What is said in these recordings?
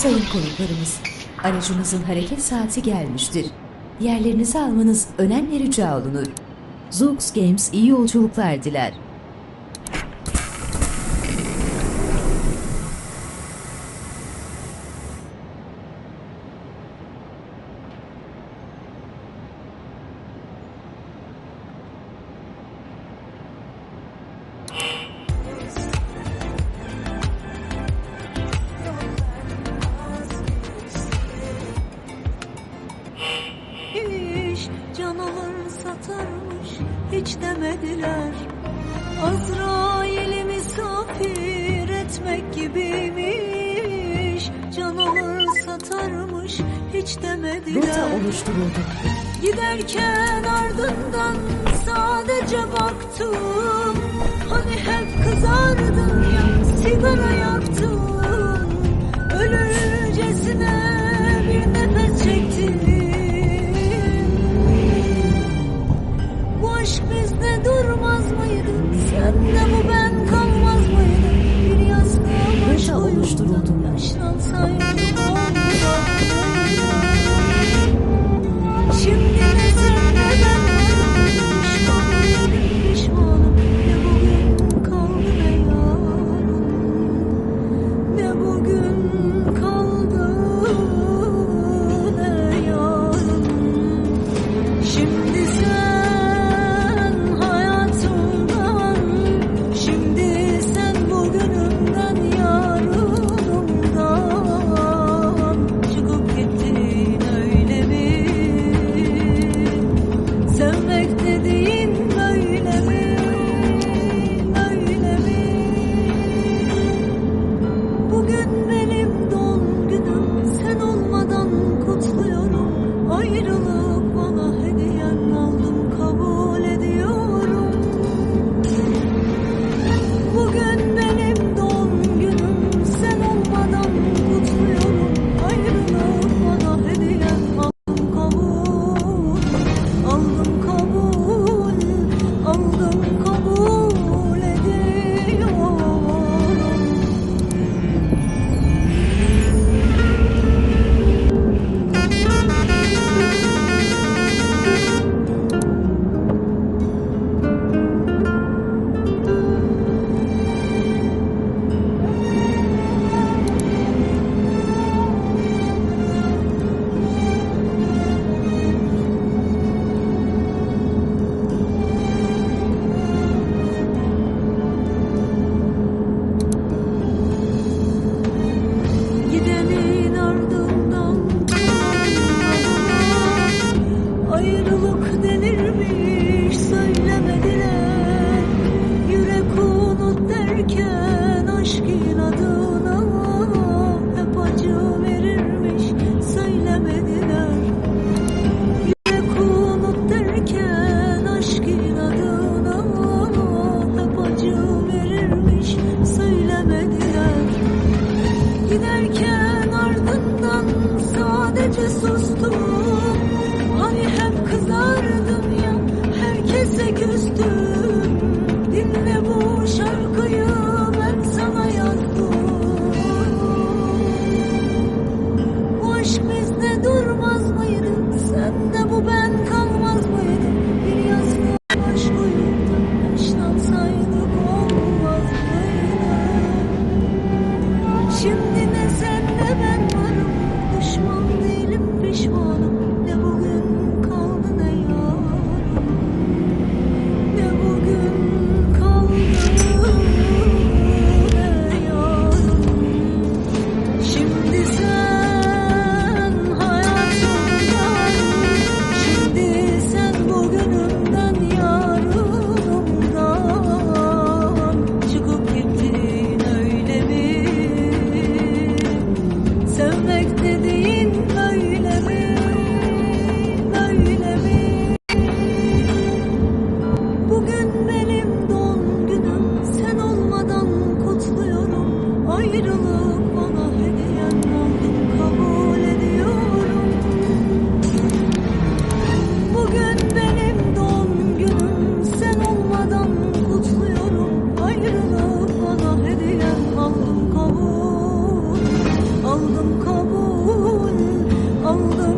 Sayın konuklarımız, aracımızın hareket saati gelmiştir. Yerlerinizi almanız önemli rica olunur. Zoox Games iyi yolculuklar diler. konuşturuldu. Giderken ardından sadece baktım. Hani hep kızardın ya sigaraya dancing. so 空。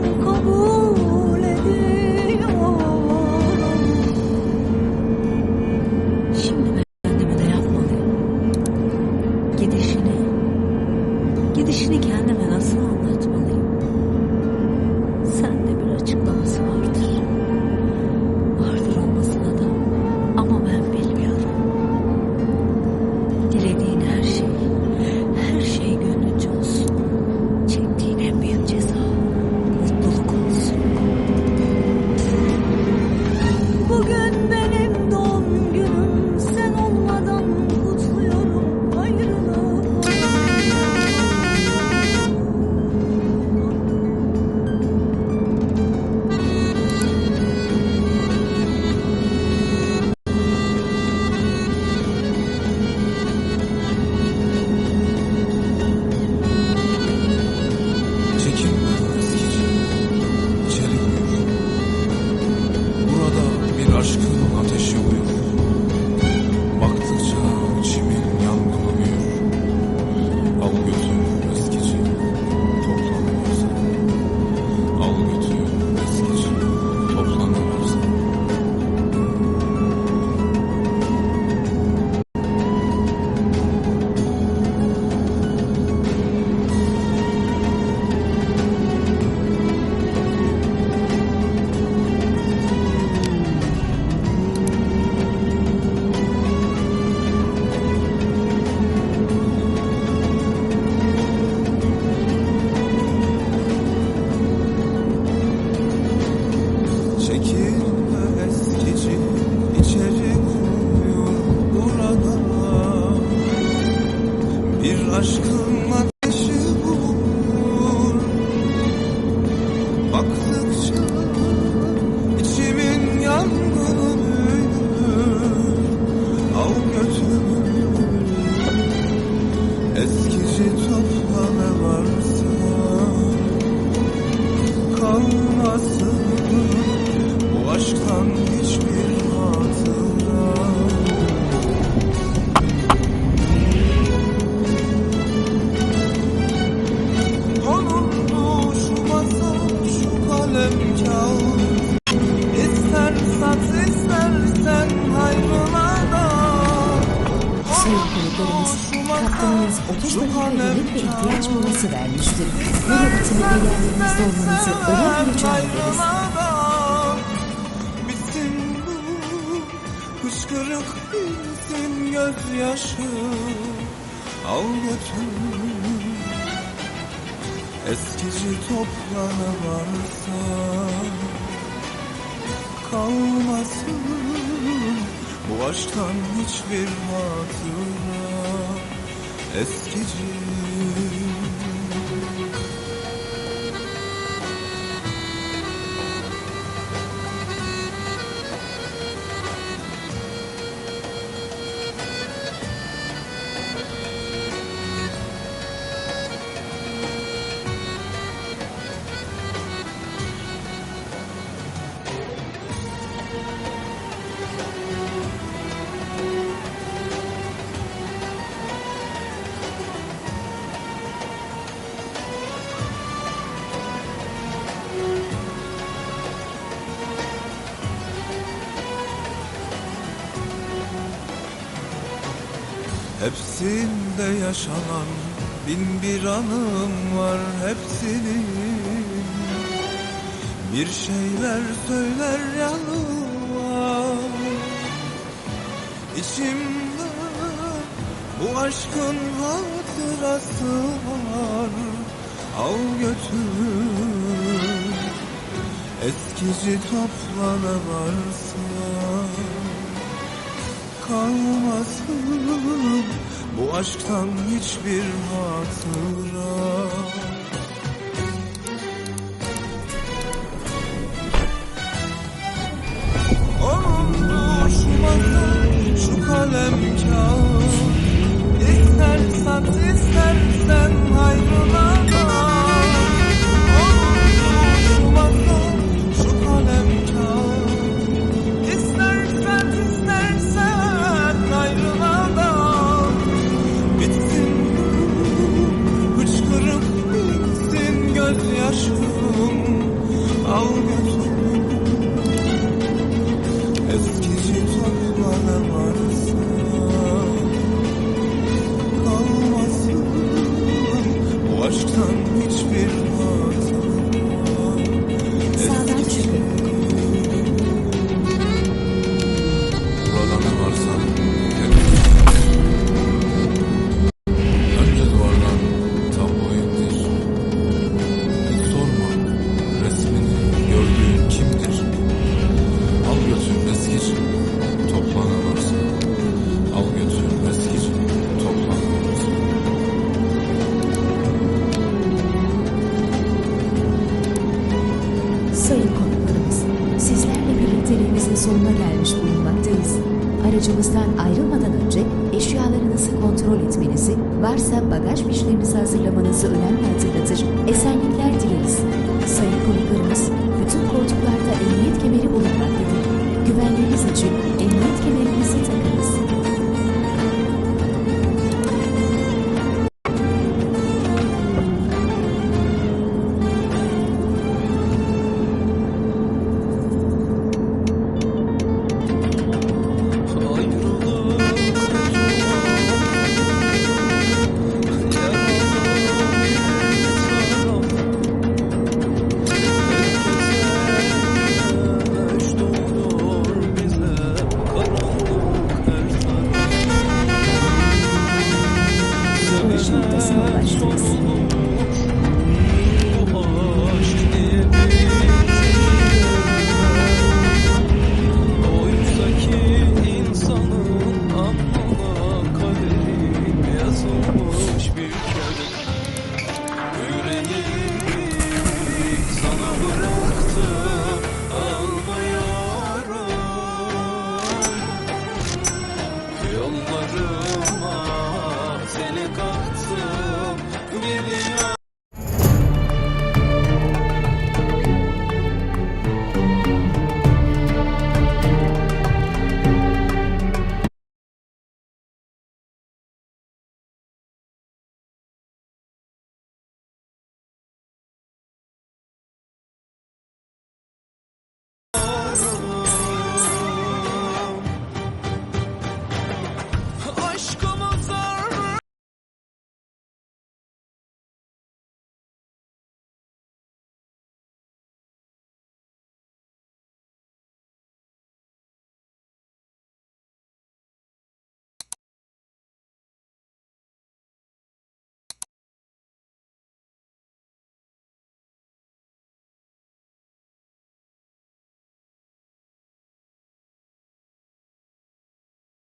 Baktıkça kaptanınız 30 dakika yemek ve ihtiyaç molası vermiştir. Bu nöbetini eylemlerinizde olmanızı önemli rica ederiz. Bitsin bu hıçkırık bitsin gözyaşı Al götür Eskici toprağına varsa Kalmasın bu aşktan hiçbir hatıra Eskici Hepsinde yaşanan bin bir anım var hepsinin. Bir şeyler söyler yanıma. İçimde bu aşkın hatırası var. Al götür. Eskici toplana varsa kalmasın bu aşktan hiçbir hatıra varsa bagaj fişlerinizi hazırlamanızı önemli hatırlatır. Esenlikler dileriz. Sayın konuklarımız, bütün koltuklarda emniyet kemeri bulunmaktadır. Güvenliğiniz için emniyet kemerini